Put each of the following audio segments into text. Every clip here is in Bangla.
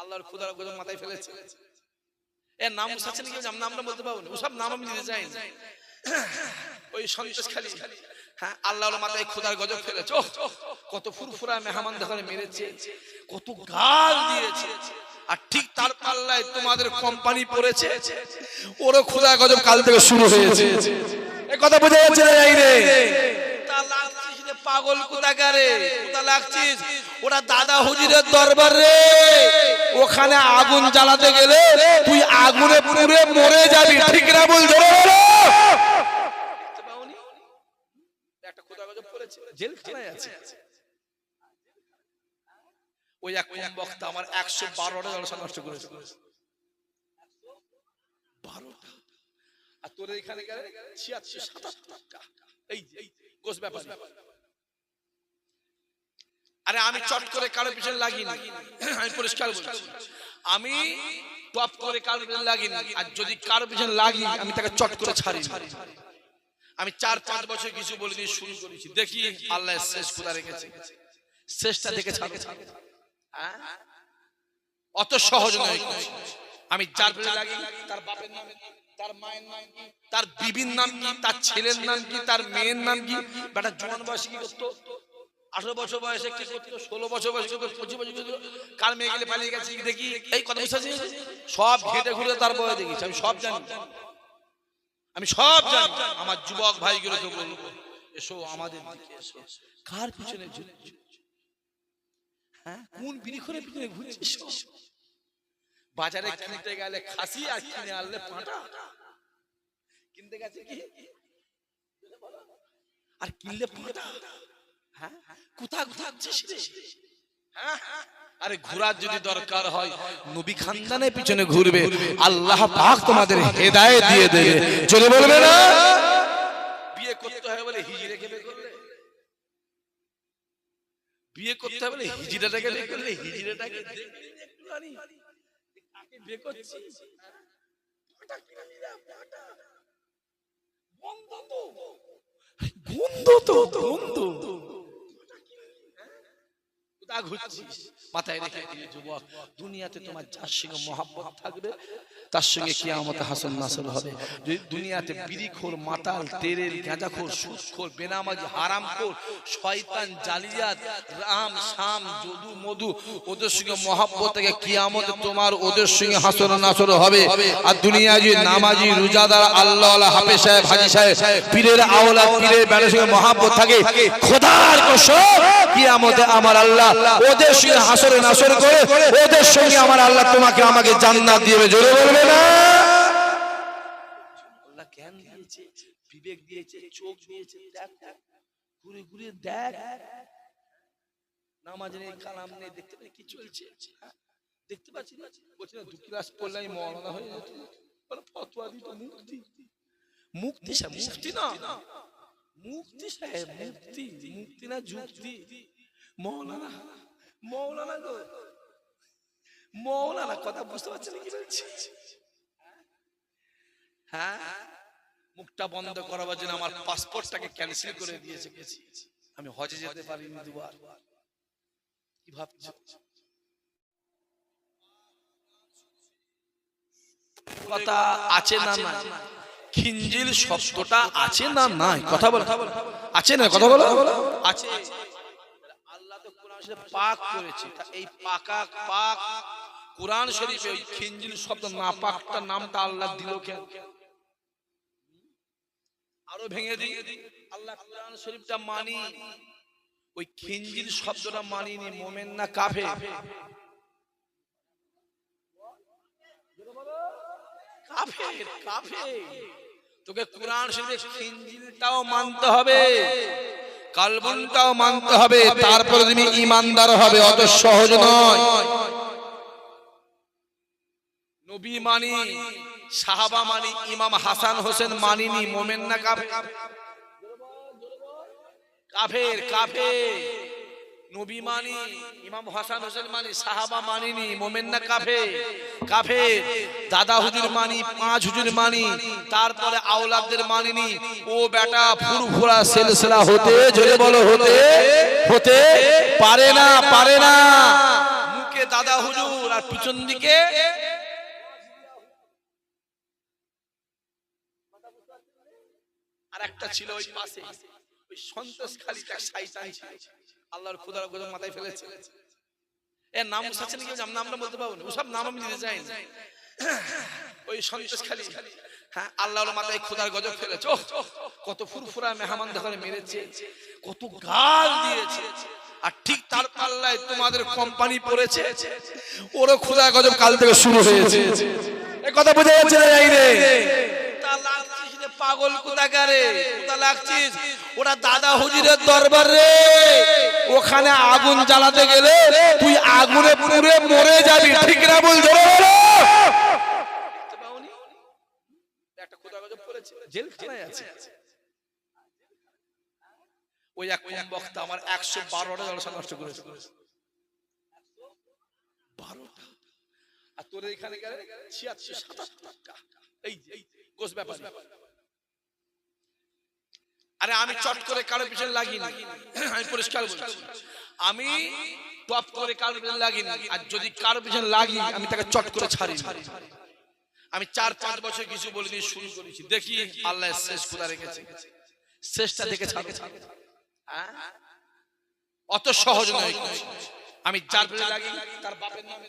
আল্লাহর খোদার গজব মাথায় ফেলেছে। এর নাম মুসাচ্ছে নাকি? আমি নামটা বলতে পারব না। ওসব নাম আমি চাই না। ওই সন্তোষ খালি হ্যাঁ আল্লাহর মাথায় খোদার গজব ফেলেছে। কত ফুরফুরা মেহমান দোকানে মেরেছে। কত গাল দিয়েছে। আর ঠিক তার পাল্লায় তোমাদের কোম্পানি পড়েছে। ওরও খোদা গজব কাল থেকে শুরু হয়েছে। কথা বোঝা যাচ্ছে না রে। পাগল কোথাকারে? কোথা লাগছিস? ওরা দাদা হুজুরের দরবার ওখানে আগুন জ্বালাতে গেলে তুই আগুনে পুড়ে মরে যাবি, ঠিক না বল? আছে। ওই এক বক্তা আমার একশো বারোটা জলসা নষ্ট করেছে। আর তোর এই আরে আমি চট করে কারও পিছনে লাগিনি। আমি পরিষ্কার বলছি। আমি টপ করে কারও পিছনে লাগিনি। আর যদি কারও পিছনে লাগি, আমি তাকে চট করে ছাড়ি। আমি চার পাঁচ বছর কিছু বলিনি, শুরু করেছি। দেখি আল্লাহ শেষ কোথা রেখেছে। শেষটা দেখে ছাড়ো। হ্যাঁ? অত সহজ নয়। আমি যার লাগি, তার বাপের নাম তার মায়ের নাম কি, তার বিবির নাম কি, তার ছেলের নাম কি, তার মেয়ের নাম কি? বেটা, জোয়ান বয়সে কি করতো? বছর বয়সে ষোলো বছর বয়সে পঁচিশ বছর কার পালিয়ে দেখি। এই কথা সব ঘুরে তার আমি সব আমি সব আমার যুবক হ্যাঁ? বাজারে কিনতে গেলে খাসি আর কিনে আনলে পাঁটা। কিনতে গেছে কি? আর কিনলে পাঁটা। হ্যাঁ? কোথা কোথা রে? আরে ঘোরার যদি দরকার হয় নবী খানদানের পিছনে ঘুরবে। আল্লাহ পাক তোমাদের হেদায়েত দিয়ে দেবে। চলে বলবে না? বিয়ে করতে হয় বলে বিয়ে করলে? বিয়ে করতে হবে হিজড়াটাকে দেখলে একটুখানি। কাকে বিয়ে। বন্ধ তো। বন্ধ তো। বন্ধ। ঘুরছিস? মাথায় রেখে দিয়ে, যুবক, দুনিয়াতে তোমার যার সঙ্গে মহাব্বত থাকবে, তার সঙ্গে হাসন নাসর হবে দুনিয়াতে বিড়িখোর, মাতাল তেরের গাঁজাখোর বেনামাজি, হারামখোর, শয়তান, জালিয়াত, রাম, শাম, যদু, মধু, ওদের সঙ্গে মহাব্বত থেকে তোমার ওদের সঙ্গে হাসন নাসর হবে আর দুনিয়া যে নামাজি, রোজাদার, আল্লাহ হাফেজ সাহেব, হাজি সাহেব, পীরের আওলা পীরের বেড়ার সঙ্গে মহাব্বত থাকে, খোদার কসম, কিয়ামতে আমার আল্লাহ ওদের সঙ্গে হাসরে নাসর করে ওদের সঙ্গে আমার আল্লাহ তোমাকে আমাকে জান্নাত দিবে জোরে বলবে না? আল্লাহ জ্ঞান দিয়েছে? বিবেক দিয়েছে চোখ দিয়েছে দেখ ঘুরে ঘুরে দেখ। নামাজ নেই কালাম নেই দেখতে পাই কি চলছে। হ্যাঁ? দেখতে পাচ্ছি না। বলছি না দু ক্লাস পড়লে আমি মৌলানা হয়ে যেত ফতোয়া দিত মুক্তি। মুক্তি মুক্তি না। মুক্তি সাহেব মুক্তি। মুক্তি না যুক্তি। মৌলানা মৌলানা গো। মৌলানা কথা বুঝতে পারছেন কি বলছি? হ্যাঁ? মুখটা বন্ধ করাবার জন্য আমার পাসপোর্টটাকে ক্যান্সেল করে দিয়েছে। গেছি আমি হজে যেতে পারিনি দুবার। কি ভাবছ? কথা আছে না না খিঞ্জিল শব্দটা আছে না নাই? কথা বলো। আছে না কথা বলো। আছে। শরীফে পাক করেছে। এই পাকা পাক কোরআন শরীফে ওই খিঞ্জিল শব্দ না পাকটা নামটা আল্লাহ দিল কেন? আরও ভেঙে দিই। আল্লাহ কোরআন শরীফটা মানি। ওই খিঞ্জিল শব্দটা মানিনি, মোমেন না কাফে কাফে কাফে তোকে কোরআন শরীফে খিঞ্জিলটাও মানতে হবে। কালবনটাও মানতে হবে, তারপরে তুমি ইমানদার হবে, অত সহজ নয়। নবী মানি, সাহাবা মানি, ইমাম হাসান হোসেন মানিনি, মোমেন না কাফের। কাফের কাফের। নবী মানি, ইমাম হাসান হোসেন মানি, সাহাবা মানিনি, মোমেন না কাফে কাফে দাদা হুজুর মানি, পাঁচ হুজুর মানি, তারপরে আওলাদদের মানিনি। ও বেটা ফুরফুরা সিলসিলা হতে, জোরে বলো, হতে হতে পারে না পারে না। মুখ দাদা হুজুর আর পিছন দিকে। আর একটা ছিল ওই পাশে, ওই সন্তোষ খালি এক শয়তান ছিল। আল্লাহর খোদার গোদম মাথায় ফেলেছে। এর নাম আছে নাকি আমি নামটা বলতে পারব না? ওসব নাম আমি নিতে চাই না ওই সন্তোষ খালি। হ্যাঁ আল্লাহর মাথায় খোদার গজব ফেলেছে। কত ফুরফুরা মেহমান দোকানে মেরেছে কত গাল দিয়েছে। আর ঠিক তার পাল্লায় তোমাদের কোম্পানি পড়েছে। ওরও খোদা গজব কাল থেকে শুরু হয়েছে। এ কথা বোঝা যাচ্ছে না পাগল কোথাকারে? কোথা লাগছিস? ওরা দাদা হুজুরের দরবার ওখানে আগুন জ্বালাতে গেলে তুই আগুনে পুড়ে মরে যাবি, ঠিক না বল? ধরে জেলখানায় আছে। ওই এক বক্তা আমার একশো বারোটা নষ্ট করেছে। বারোটা? আর তোর গেলে ছিয়াত্তর এই গোস ব্যাপার। আরে আমি চট করে কারও পিছনে লাগিনি। আমি পরিষ্কার বলছি। আমি টপ করে কারও পিছনে লাগিনি। আর যদি কারও পিছনে লাগি আমি তাকে চট করে ছাড়ি আমি চার পাঁচ বছর কিছু বলিনি শুরু করেছি। দেখি আল্লাহ শেষ কোথা রেখেছে। শেষটা দেখে ছাড়ো? অত সহজ নয়। আমি যার পেছনে লাগি তার বাপের নাম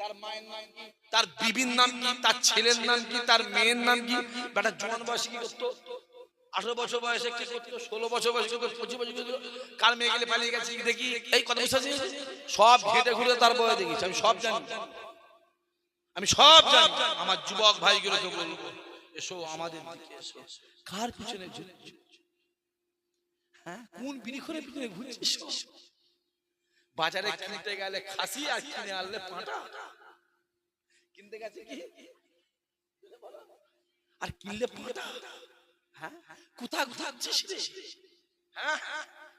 তার মায়ের নাম কি? তার বিবির নাম কি? তার ছেলের নাম কি? তার মেয়ের নাম কি? বেটা জোয়ান বয়সে কি করতো? আঠারো বছর বয়সে কি ষোলো বছর বয়সে পঁচিশ বছর কি করতো? কার মেয়ে গেলে পালিয়ে গেছে? দেখি। এই কথা বুঝতে সব ঘেটে ঘুরে তার বয়ে দেখেছি আমি সব জানি। আমি সব জানি। আমার যুবক ভাইগুলোকে বলব এসো আমাদের দিকে কার পিছনে হ্যাঁ? কোন বিড়িখরে পিছনে ঘুরছিস? বাজারে কিনতে গেলে খাসি আর কিনে আনলে পাঁটা। কিনতে গেছে কি? আর কিনলে পাঁটা। কোথা কোথা রে? হ্যাঁ?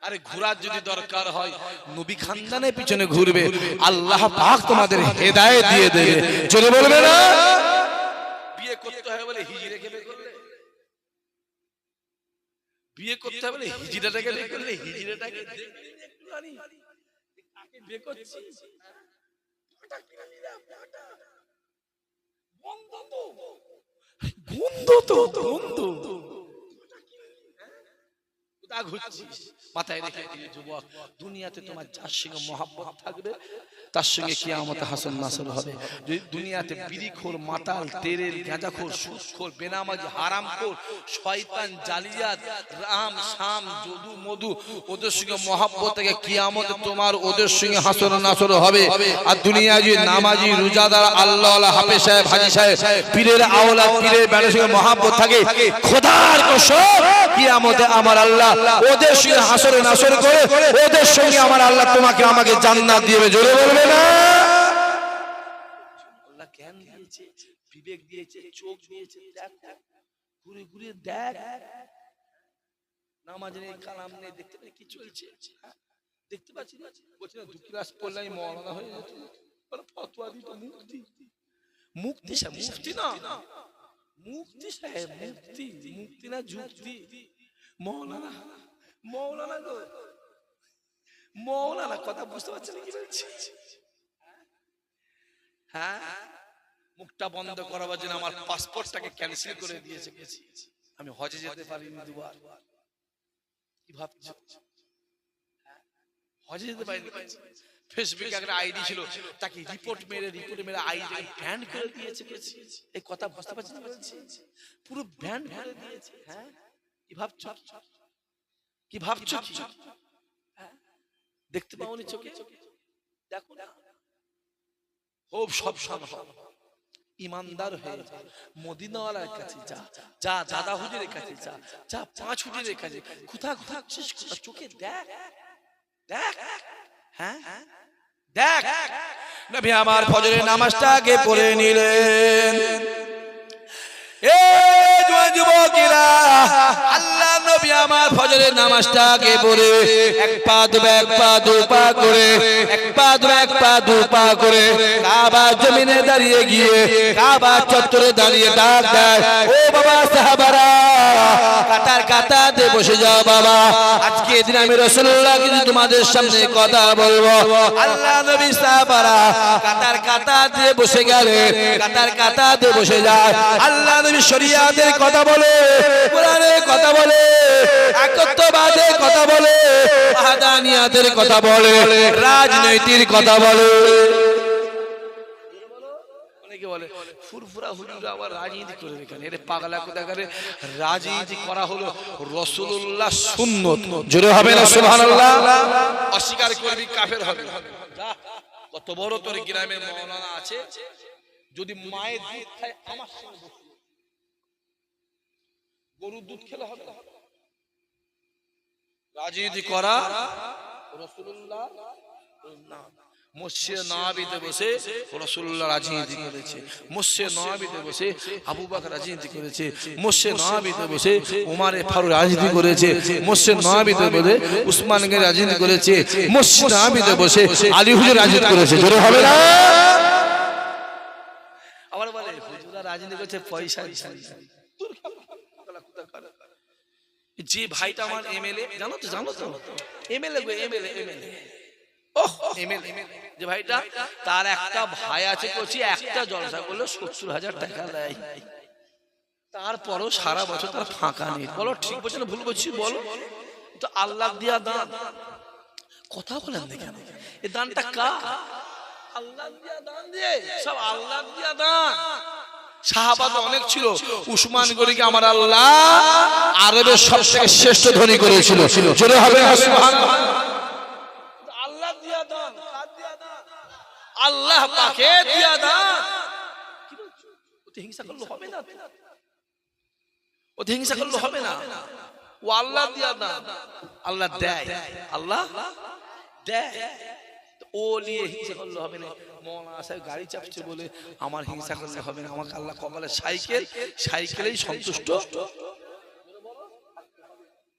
আরে ঘোরার যদি দরকার হয় নবী খানদানের পিছনে ঘুরবে। আল্লাহ পাক তোমাদের হেদায়েত দিয়ে দেবে। চলে বলবে না? বিয়ে করতে হয় বলে বের করলে বিয়ে করতে হবে বলে হিজড়াটাকে করলে হিজড়াটাকে বিয়ে পাটা। বন্ধ তো। বন্ধ তো। বন্ধ তোমার ওদের সঙ্গে হাসন নাসর হবে। আর দুনিয়া যে নামাজি, রোজাদার আল্লাহ হাফেজ সাহেব, হাজি সাহেব, পীরের আওলাদ, পীরের বেড়ার সঙ্গে মহাব্বত থাকে, খোদার কসম আমার আল্লাহ ওদের সঙ্গে হাসরে নাসর করে, ওদের সঙ্গে আমার আল্লাহ তোমাকে আমাকে জান্নাত দিবে, জোরে বলবে না? আল্লাহ জ্ঞান দিয়েছে, বিবেক দিয়েছে, চোখ দিয়েছে, দেখ, ঘুরে ঘুরে দেখ। নামাজ নেই কালাম নেই দেখতে পাই কি চলছে? দেখতে পাচ্ছি না? বলছি না, দু ক্লাস পড়লে আমি মরনা হয়ে যেত ফতোয়া দিত মুক্তি মুক্তি মুক্তি না। মুক্তি সাহেব মুক্তি মুক্তি না, যুক্তি। মৌলানা মৌলানা গো। মৌলানা কথা বুঝতে পারছেন কি বলছি? হ্যাঁ? মুখটা বন্ধ করাবার জন্য আমার পাসপোর্টটাকে ক্যান্সেল করে দিয়েছে। গেছি আমি হজে যেতে পারিনি দুবার। কি ভাবছ? হজে যেতে পারিনি। ফেসবুকে একটা আইডি ছিল, তাকে রিপোর্ট মেরে রিপোর্ট মেরে আইডি ব্যান করে দিয়েছে। এই কথা বুঝতে বলছি? পুরো ব্যান করে দিয়েছে। হ্যাঁ? কি ভাবছ? কি ভাবছ? হ্যাঁ? দেখতে পাওনি চোখে? দেখো না সব সম্ভব। ইমানদার হয়ে যা। মদিনাওয়ালার কাছে যা। যা দাদা হুজুরের কাছে যা। যা। পাঁচ হুজুরের কাছে কোথা ঘুরছিস কোথা চোখে দেখ। দেখ। হ্যাঁ? দেখ। নবী আমার ফজরের নামাজটা আগে পড়ে নিলেন। এ যুবকেরা, আল্লাহ নবী আমার ফজরের নামাজটাকে পড়ে এক পা দুবে এক পা দু পা করে, এক পা দুবে এক পা দু পা করে কাবা জমিনে দাঁড়িয়ে গিয়ে, কাবা চত্বরে দাঁড়িয়ে ডাক দেয়, ও বাবা সাহাবারা কাতার কাতাতে বসে যাও বাবা। আজকে দিন আমি রসুল্লাহ কিন্তু তোমাদের সামনে কথা বলব। আল্লাহ নবী সাহাবারা কাতার কাতাতে বসে গেলে, কাতার কাতাতে বসে যায়। আল্লাহ নবী শরিয়াতের কথা বলে, কোরআনের কথা বলে, একত্ববাদের কথা বলে আহাদানিয়াতের কথা বলে রাজনৈতিক কথা বলে। ফুরফুরা হুজুর আবার রাজনীতি করে কেন এটা পাগলা কোথাকারে রাজনীতি করা হলো রসুল্লাহ সুন্নত। জোরে হবে না সুবহানাল্লাহ। অস্বীকার করবি কাফের হবে। কত বড় তোর গ্রামের মৌলানা আছে যদি মায়ের দুধ খায় আমার সঙ্গে গরুর দুধ খেলে হবে। না? রাজনীতি করা রসুল্লাহ না মসজিদ নওয়াবিতে বসে রাসূলুল্লাহ রাজনীতি করেছে। মসজিদ নওয়াবিতে বসে আবু বকর রাজনীতি করেছে। মসজিদ নওয়াবিতে বসে উমারে ফারুক রাজনীতি করেছে। মসজিদ নওয়াবিতে বসে উসমান গনি রাজনীতি করেছে। মসজিদ নওয়াবিতে বসে আলী হুজুর রাজনীতি করেছে। জোরে হবে না? আবার বলে হুজুরা রাজনীতি করছে পয়সা যে ভাইটা আমার এমএলএ জানো তো জানো তো? এমএলএ গো এমএলএ এমএলএ এমএলএ। যে ভাইটা, তার একটা ভাই আছে করছি একটা জলসা সত্তর হাজার টাকা দেয়। তারপরও সারা বছর তার ফাঁকা নেই। বলো, ঠিক বলছে না ভুল বলছি, বলো। তো আল্লাহ দিয়া দান। কথা বলেন দানটা কা আল্লাহ দিয়া দান দিয়ে সব আল্লাহ দিয়া দান। সাহাবাদ অনেক ছিল। উসমান গরিকে আমার আল্লাহ আরবের সব থেকে শ্রেষ্ঠ ধনী করেছিল। জোরে হবে সুবহানাল্লাহ আল্লাহ দিয়া দান কার দিয়া দান আল্লাহ পাকে দিয়া কি ওতে হিংসা করলে হবে না ওতে হিংসা করলে হবে না। ও আল্লাহ দিয়া দান আল্লাহ দেয়। আল্লাহ দেয়। ও নিয়ে হিংসা করলে হবে না। মৌলানা সাহেব গাড়ি চাপছে বলে আমার হিংসা করলে হবে না। আমাকে আল্লাহ কপালে সাইকেল সাইকেলেই সন্তুষ্ট।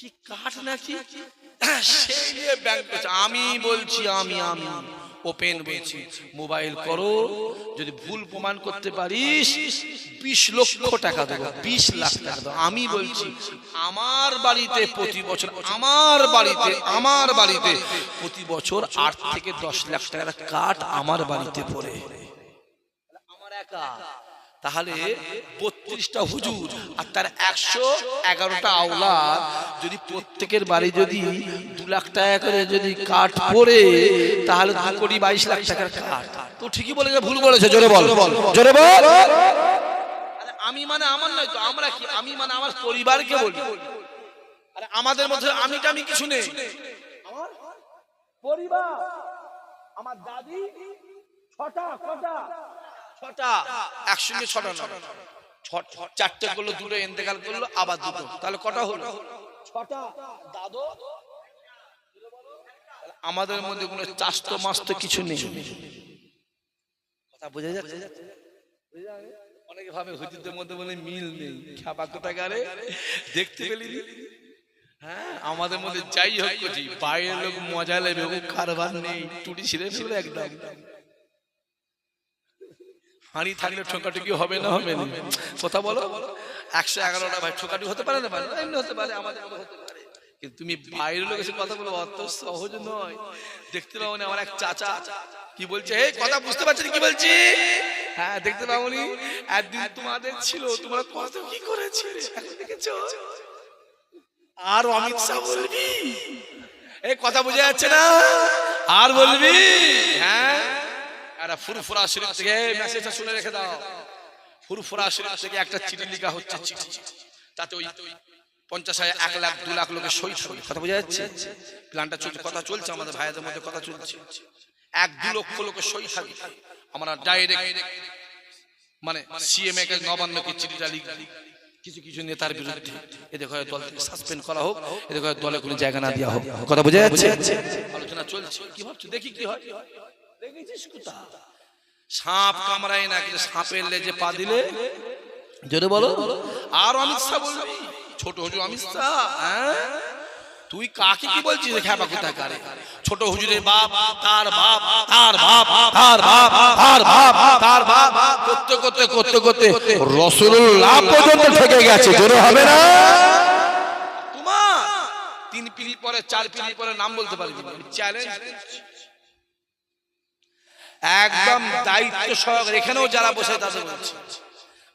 কি কাঠ নাকি? সেই নিয়ে ব্যাংক আমি বলছি আমি আমি। ওপেন বলছি মোবাইল করো যদি ভুল প্রমাণ করতে পারিস বিশ লক্ষ টাকা দেবো বিশ লাখ টাকা দেবো। আমি বলছি আমার বাড়িতে প্রতি বছর আমার বাড়িতে আমার বাড়িতে প্রতি বছর আট থেকে দশ লাখ টাকার কাঠ আমার বাড়িতে পড়ে। আমার একা। তাহলে বত্রিশটা হুজুর আর তার একশো এগারোটা আওলাদ যদি প্রত্যেকের বাড়ি যদি দু লাখ টাকা করে যদি কাঠ পড়ে তাহলে দু কোটি বাইশ লাখ টাকার কাঠ। তো ঠিকই বলেছে ভুল বলেছে জোরে বল। জোরে বল। আমি মানে আমার নয় তো আমরা কি? আমি মানে আমার পরিবারকে বলি। আরে আমাদের মধ্যে আমিটা আমি কিছু নেই। আমার পরিবার আমার দাদি ছটা ছটা ছটা। একসঙ্গে ছটা চারটে করল দুটো এন্তেকাল করল আবার দুটো। তাহলে কটা হলো? ছটা। দাদু? আমাদের মধ্যে কোনো চাস্ত মাস্ত কিছু নেই। কথা বোঝা যাচ্ছে? অনেকে ভাবে হুজুরদের মধ্যে বলে মিল নেই। খাবা কোথাকারে? দেখতে পেলি হ্যাঁ আমাদের মধ্যে যাই হোক বাইরের লোক মজা ও কারবার নেই টুটি ছিঁড়ে ফেলে একদম। হাঁড়ি থাকলে ঠোকাটুকি হবে না হবে না। কথা বলো। একশো এগারোটা ভাই ঠোকাটুকি হতে পারে না? পারে? এমনি হতে পারে আমাদের হতে পারে। কিন্তু তুমি বাইরের লোকের সাথে কথা বলো অত সহজ নয়। দেখতে পাবো না আমার এক চাচা কি বলছে? এই কথা বুঝতে পারছেন কি বলছি? হ্যাঁ দেখতে পাবো নি। একদিন তোমাদের ছিল তোমরা কত কি করেছিলে? দেখেছ? আর অমিত শাহ বলবি? এই কথা বোঝা যাচ্ছে না? আর বলবি? হ্যাঁ? একটা ফুরফুরা শরীফ থেকে মেসেজটা শুনে রেখে দাও। ফুরফুরা শরীফ থেকে একটা চিঠি লেখা হচ্ছে চিঠি। তাতে ওই পঞ্চাশ হাজার, এক লাখ, দু লাখ লোকের সই থাকবে কথা বোঝা যাচ্ছে? প্ল্যানটা চলছে, কথা চলছে আমাদের, ভাইদের মধ্যে কথা চলছে। এক, দু লক্ষ লোকের সই থাকবে। আমরা ডাইরেক্ট মানে সিএমএ কে নবান্নকে চিঠিটা লিখবে। কিছু কিছু নেতার বিরুদ্ধে। এদের হয় দল সাসপেন্ড করা হোক, এদের হয় দলে কোনো জায়গা না দেওয়া হোক। কথা বোঝা যাচ্ছে? আলোচনা চলছে। কি ভাবছ? দেখি কি হয়। দেখেছিস কোথা সাপ কামড়ায় না কিন্তু সাপের লেজে পা দিলে? জোরে বলো। আর অমিত শাহ বলবি? ছোট হুজুর অমিত শাহ হ্যাঁ? তুই কাকে কি বলছিস খেপা কোথায় কারে ছোট হুজুরের বাপ তার বাপ তার বাপ তার বাপ তার বাপ তার বাপ। করতে করতে করতে করতে রসুল্লাহ পর্যন্ত থেকে গেছে। জোরে হবে না? তোমার তিন পিড়ি পরে চার পিড়ি পরে নাম বলতে পারবি চ্যালেঞ্জ একদম দায়িত্ব সহকারে এখানেও যারা বসে তাদের বলছে।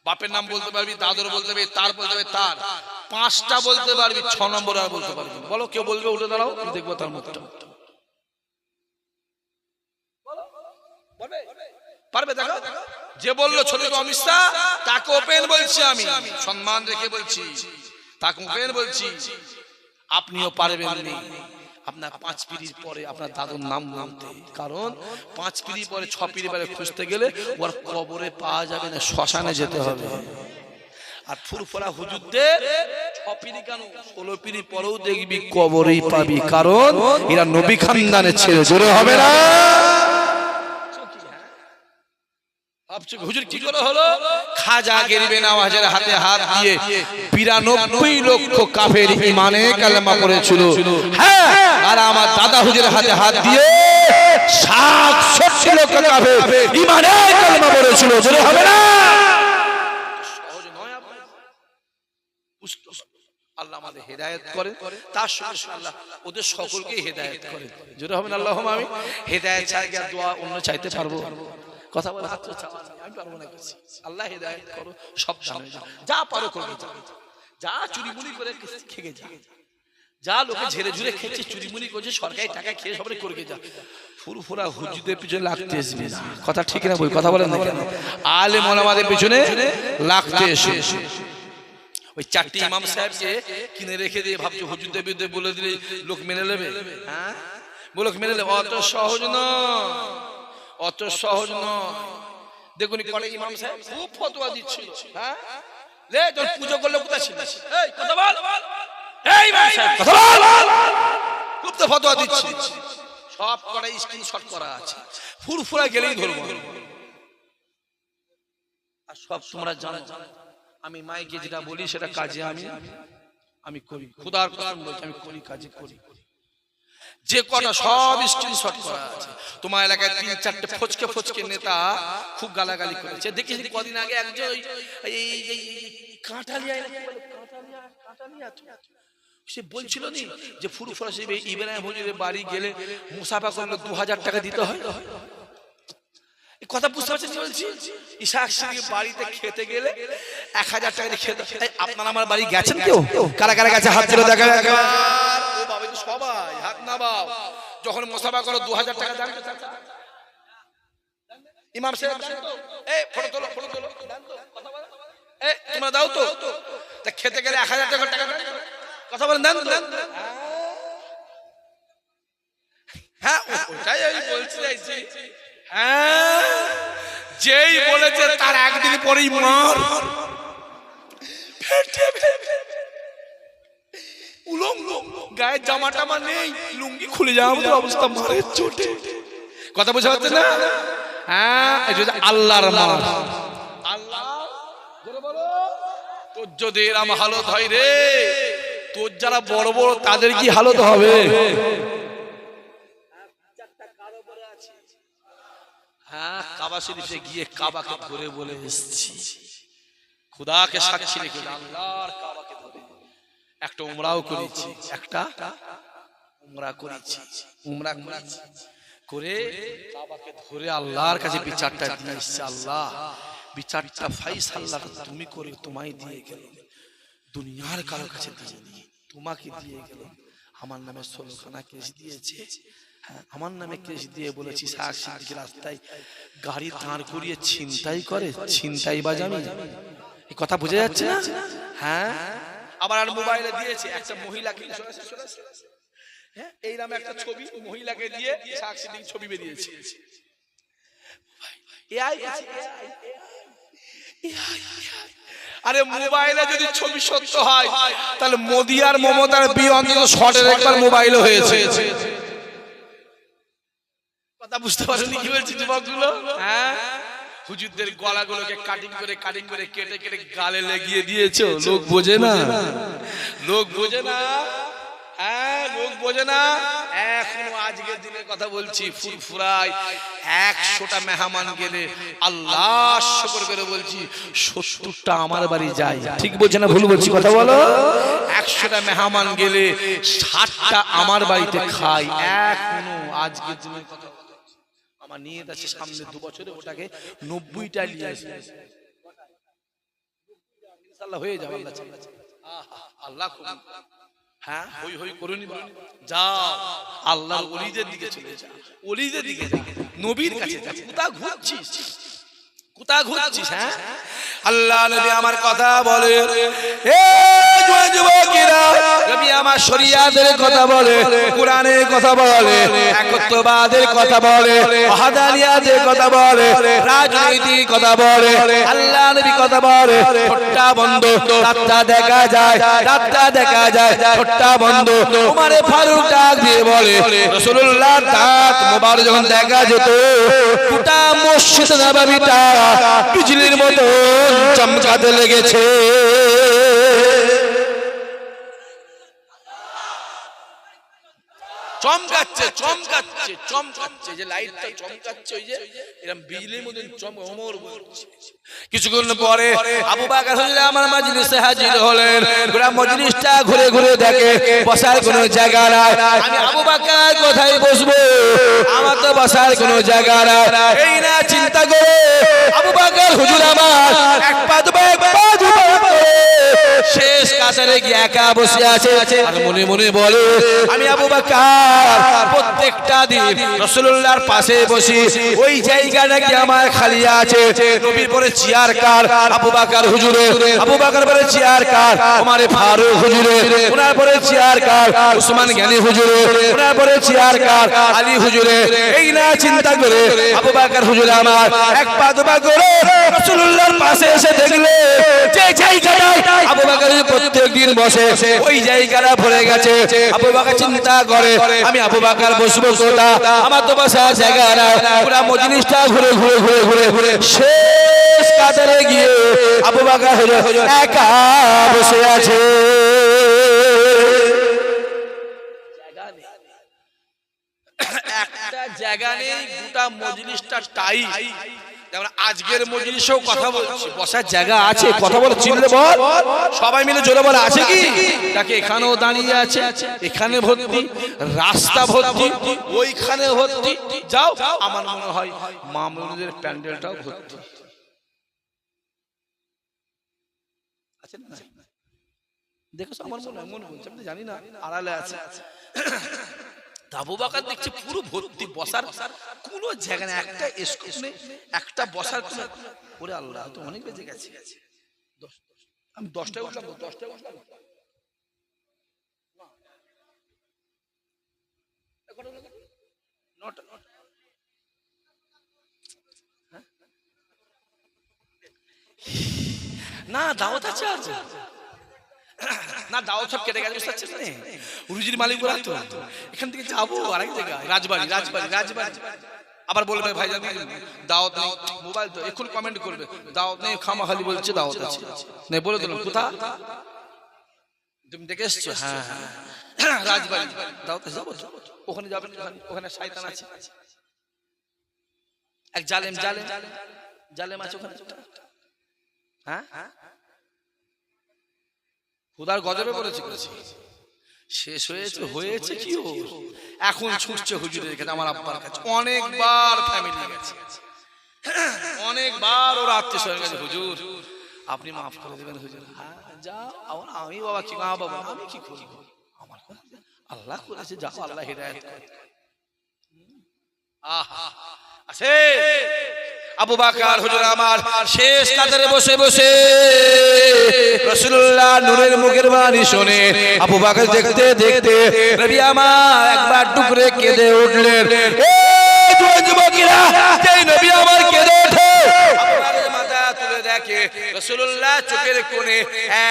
বাপের নাম বলতে পারবি দাদর বলতে পারবি তার বলতে পারবি তার। পাঁচটা বলতে পারবি ছ নম্বর আর বলতে পারবি বলো কেউ বলবে উঠে দাঁড়াও দেখব তার মুখটা। পারবে দেখো? যে বলল ছোট অমিত তাকে ওপেন বলছি আমি। সম্মান রেখে বলছি। তাকে ওপেন বলছি। আপনিও পারবেন আপনার পাঁচ পিড়ির পরে আপনার দাদুর নাম নামতে কারণ পাঁচ পিড়ি পরে ছ পিড়ি পরে খুঁজতে গেলে ওর কবরে পাওয়া যাবে না শ্মশানে যেতে হবে। আর ফুরফুরা হুজুরদের কেন? ষোলো পিড়ি পরেও দেখবি কবরেই পাবি। কারণ এরা নবী খানদানের ছেলে। জোরে হবে না? হুজুর কি করে হলো? খাজা গেরিবে নামাজের হাতে হাত দিয়ে বিরানব্বই লক্ষ কাফের ইমানে কালেমা পড়েছিল। হ্যাঁ আর আমার দাদা হুজুরের হাতে হাত দিয়ে সাতষট্টি লক্ষ কাফের ইমানে কালেমা পড়েছিল। জোরে হবে না? সহজ নয় আপনার। বুঝতে হবে। আল্লাহ আমাদের হেদায়েত করে। তার সঙ্গে সঙ্গে আল্লাহ ওদের সকলকে হেদায়েত করে। জোরে হবে না? আল্লাহ আমি হেদায়েত ছাড়া দোয়া অন্য চাইতে পারব? কথা বলে হাত। আমি পারব না কিছু। আল্লাহ হেদায়েত করো সব যা পারো করবে যা। যা চুরিমুনি করে খেগে যা যা লোকে ঝেড়ে ঝুড়ে খেয়েছে চুরিমুনি করছে সরকারি টাকা খেয়ে সবাই করবে যা ফুরফুরা হুজুদের পিছনে লাগতে আসবে না কথা ঠিক না বই কথা বলেন না কেন? আলে মোলামাদের পিছনে লাগতে এসে ওই চারটি ইমাম সাহেবকে কিনে রেখে দিয়ে ভাবছ হুজুরদের বিরুদ্ধে বলে দিলে লোক মেনে নেবে? হ্যাঁ? বলো মেনে নেবে। অত সহজ নয়। অত সহজ নয়। দেখুন কলে ইমাম সাহেব খুব ফতোয়া দিচ্ছিল। হ্যাঁ? লে তোর পুজো করলে কোথায় ছিল এই কথা বল। এই ইমাম সাহেব কথা বল। খুব তো ফতোয়া দিচ্ছি সব কটা স্ক্রিনশট করা আছে। ফুরফুরা গেলেই ধরবো। আর সব তোমরা জানো। আমি মাইকে যেটা বলি সেটা কাজে আমি। আমি। করি। খুদার কসম বলছি আমি করি কাজে করি। যে কটা সব স্ক্রিনশট করা আছে। তোমার এলাকায় তিন চারটে ফচকে ফচকে নেতা খুব গালাগালি করেছে। দেখেছি কদিন আগে একজন এই কাঁঠালিয়া। সে বলছিল নি যে ফুরফুরা সাহেব ইব্রাহিম হুজুরের বাড়ি গেলে মুসাফা করলে দু হাজার টাকা দিতে হয়। এই কথা বুঝতে পারছেন বলছি? ইসাক সিংহ বাড়িতে খেতে গেলে এক হাজার টাকা দিয়ে খেতে আপনারা আমার বাড়ি গেছেন কেউ? কারা কারা গেছে? হাত তুলে দেখা যখন মোসাফা করো দু হাজার টাকা দেন ইমাম সাহেব এই ফটো তোলো ফটো তোলো দেন তো? কথা বলো। এই তোমরা দাও তো তা খেতে গেলে এক হাজার টাকা টাকা কথা বলেন দেন তো? হ্যাঁ ও- ওটাই আমি বলছি চাইছি হ্যাঁ যেই বলেছে তার একদিন পরেই মার ফেটে ফেটে। উলঙ্গ গায়ের জামা টামা নেই, লুঙ্গি খুলে যাওয়ার মতো অবস্থা মারের চোটে। কথা বোঝা যাচ্ছে না? হ্যাঁ আল্লাহর মার। আল্লাহ তোর যদি এরম হালত হয় রে, তোর যারা বড় বড়, তাদের কি হালত হবে? হ্যাঁ কাবা শরীফে গিয়ে কাবাকে ধরে বলে এসেছি। খুদাকে সাক্ষী রেখে আল্লাহর কাবাকে ধরে। একটা উমরাও করেছি। একটা উমরা করেছি। উমরা করেছি। করে বাবাকে ধরে আল্লাহর কাছে বিচারটা দিয়ে এসেছি আল্লাহ বিচারটা ফাইসাল্লাহ তুমি করে তোমায় দিয়ে গেল। দুনিয়ার কারও কাছে দিয়ে নি তোমাকে দিয়ে গেল। আমার নামে ষোলোখানা কেস দিয়েছে। হ্যাঁ, আমার নামে কেস দিয়ে বলেছি শাক সিদ্দিক রাস্তায় গাড়ি দাঁড় করিয়ে ছিনতাই করে ছিনতাই বাজামি এই কথা বোঝা যাচ্ছে না? হ্যাঁ? আবার আর মোবাইলে দিয়েছে, একটা মহিলাকে। হ্যাঁ এই নামে একটা ছবি মহিলাকে দিয়ে সাক্ষী ছবি বেরিয়েছে। আরে মোবাইলে যদি ছবি সত্য হয়, তাহলে মোদি আর মমতার বিয়ে অন্তত শর্টের একবার মোবাইলে হয়েছে। কথা বুঝতে পারেনি কি বলছি যুবকগুলো? হ্যাঁ? হুজুরদের গলাগুলোকে কাটিং করে কাটিং করে কেটে কেটে গালে লাগিয়ে দিয়েছ। লোক বোঝে না। লোক বোঝে না। হ্যাঁ লোক বোঝে না। এখনও আজকের দিনের কথা বলছি ফুরফুরাই একশোটা মেহমান গেলে আল্লাহ শুকর করে বলছি সত্তরটা আমার বাড়ি যায়। ঠিক বলছে না ভুল বলছি কথা বলো? একশোটা মেহমান গেলে ষাটটা আমার বাড়িতে খাই এখনও আজকের দিনের কথা। আমার আছে সামনে দু বছরে ওটাকে নব্বইটা নিয়ে হয়ে যাবে আল্লাহ চাইলে। আল্লাহ হ্যাঁ? হই হই করুন যাও। আল্লাহর ওলিদের দিকে চলে যা। ওলিদের দিকে যা। নবীর কাছে যা। কোথা ঘুরছিস? কোথা ঘুরছিস হ্যাঁ? আল্লাহ নবী আমার কথা বলে এ কথা বলে, কোরআনের কথা বলে, একত্ববাদের কথা বলে ওয়াহদানিয়াতের কথা কথা বলে, আল্লাহ নবী বন্ধ, রাতটা দেখা যায়, রাতটা দেখা যায়, ঠোঁটটা বন্ধ। উমারে ফারুক ডাক দিয়ে বলে যখন দেখা যেত, গোটা মসজিদ নববীটা, বিজলির মতো চমকাতে লেগেছে। চমকাচ্ছে চমকাচ্ছে চমকাচ্ছে যে লাইটটা চমকাচ্ছে ওই যে এরকম বিজলির মতো চম অমর কিছুক্ষণ পরে আবু বাকার হুজুর আমার মজলিসে হাজির হলেন। পুরো মজলিসটা ঘুরে ঘুরে দেখে বসার কোনো জায়গা নাই। আমি আবু বাকার কোথায় বসবো? আমার তো বসার কোনো জায়গা নাই। এই না চিন্তা করে আবু বাকার হুজুর আমার এক পা দুপা এক পা শেষ কাতারে গিয়ে একা বসে আছে। আর মনে মনে বলে আমি আবু বাকার। প্রত্যেকটা দিন রসুল্লাহর পাশে বসি ওই জায়গাটা কি আমার খালি আছে। নবীর পরে চেয়ার কার, আবু বাকার হুজুরে। আবু বাকার পরে চেয়ার কার আমারে ফারুক হুজুরে। ওনার পরে চেয়ার কার, উসমান জ্ঞানী হুজুরে। ওনার পরে চেয়ার কার, আলী হুজুরে। এই না চিন্তা করে আবু বাকার হুজুরে আমার এক পা দুপা করে রসুল্লাহর পাশে এসে দেখলে যে জায়গাটায় আবু বাকার প্রত্যেক দিন বসে, ওই জায়গাটা ভরে গেছে। আবু বাকার চিন্তা করে আমি আবু বাকার বসবো কোথা আমার তো বসার জায়গা না পুরা মজলিসটা ঘুরে ঘুরে ঘুরে ঘুরে ঘুরে শেষ কাতারে গিয়ে আবু বাকার একা বসে আছে। জায়গা নেই, গোটা মজলিসটা টাই। আজকের মজলিসেও কথা বলছি। বসার জায়গা আছে কথা বলে চিনলে বল। সবাই মিলে জোরে বলে আছে কি? তাকে এখানেও দাঁড়িয়ে আছে এখানে ভর্তি রাস্তা ভর্তি ওইখানে ভর্তি। যাও আমার মনে হয় মামুনের প্যান্ডেলটাও ভর্তি। আছে না? দেখো আমার মনে হয়? মনে বলছে আমি জানি না আড়ালে আছে। আবু বাকার দেখছি পুরো ভর্তি, বসার কোনো জায়গা নেই, একটা স্কোপ নেই, একটা বসার কোনো ওরে আল্লাহ, তো অনেক বেজে গেছে। আমি দশটায় উঠলাম দশটায় উঠলাম নটা নটা হ্যাঁ? না দাওয়াত আছে আছে না দাওয়াত সব কেটে গেছে বুঝতে পারছিস? না রুজির মালিক বলা তো এখান থেকে যাব আরেক জায়গায়। রাজবাড়ি রাজবাড়ি রাজবাড়ি। আবার বলবে ভাই জানি দাওয়াত নেই। মোবাইল তো এখন কমেন্ট করবে। দাওয়াত নেই খামা খালি বলছে দাওয়াত আছে। নেই বলে দিলাম। কোথা? তুমি দেখে এসছো? হ্যাঁ হ্যাঁ। রাজবাড়ি। দাওয়াত যাব ওখানে যাবেন ওখানে- ওখানে শয়তান আছে। এক জালেম জালেম জালেম আছে ওখানে। হ্যাঁ? খুদার গজবে পড়েছে। করেছে শেষ হয়েছে হয়েছে কি এখন ছুটছে হুজুরের কাছে আমার আব্বার কাছে। অনেকবার ফ্যামিলি গেছে। অনেকবার ওর আত্মীয় স্বজন গেছে হুজুর আপনি মাফ করে দেবেন হুজুর। হ্যাঁ যাও আমার আমি বাবা কি মা বাবা আমি কি করব? আমার আল্লাহ করেছে যাও আল্লাহ হিদায়াত করে। আহা আছে আবু বাকার হুজুর আমার শেষ কাতারে বসে বসে রাসূলুল্লাহ নূরের মুখের বাণী শুনে আবু বাকার দেখতে দেখতে নবী আমার একবার টুকরে কেঁদে উঠলেন। এই যুবকেরা যেই নবী আমার কেঁদে ওঠে তুলে দেখে রাসূলুল্লাহ চোখের কোণে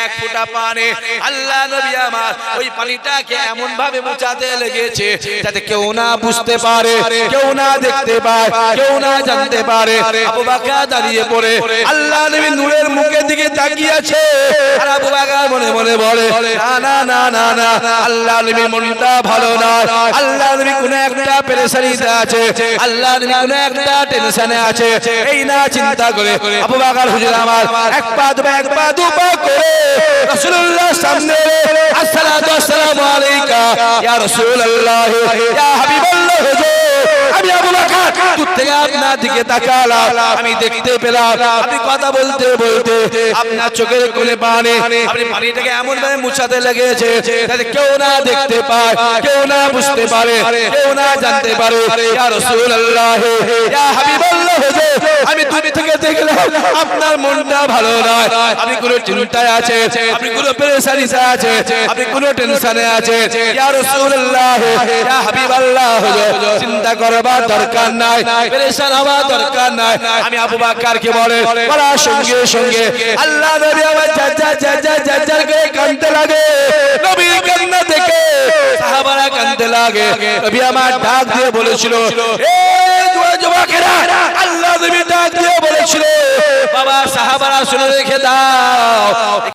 এক ফোঁটা পানি। আল্লাহ নবী আমার ওই পানিটাকে এমন ভাবে মুছাতে লেগেছে যাতে কেউ না বুঝতে পারে, কেউ না দেখতে পায়, কেউ না জানতে পারে। আবু বাকর দাঁড়িয়ে পড়ে। আল্লাহ নবী নূরের মুখের দিকে তাকিয়ে আছে আর আবু বাকর মনে মনে বলে, না না না না আল্লাহ নবীর মনটা ভালো না। আল্লাহ নবী কোন একটা পেরেশানিতে আছে। আল্লাহ নবী কোন একটা টেনশনে আছে। এই না চিন্তা করে আবু বাকর হুজুর আমার এক পা দু এক পা দু পা করে। রাসূলুল্লাহ সামনে আসসালাতু আসসালামু আলাইকা, ইয়া রাসূলুল্লাহ, ইয়া হাবিবাল্লাহ হুজুর। আমি আপনার দিকে তাকালাম। আমি দেখতে পেলাম। আপনি কথা বলতে বলতে আপনার চোখের কোণে পানি। আপনি পানিটাকে এমন ভাবে মুছাতে লেগেছে কেউ না দেখতে পায়, কেউ না বুঝতে পারে, কেউ না জানতে পারে। মনটা ভালো আছে, আপনি কোনো আছে চিন্তা করবার দরকার নাই। পেরেশান হওয়ার দরকার নাই। আমি আবু বাক্কারকে বলে বলার সঙ্গে সঙ্গে, আল্লাহ নবী আমার জাজা জাজা জাজা করে কাঁদতে লাগে। নবী কান্না দেখে সাহাবারা কাঁদতে লাগে। নবী আমার ডাক দিয়ে বলেছিল আল্লাহ নবী ডাক দিয়ে বলেছিল, বাবা, সাহাবারা শুনে রেখে দাও।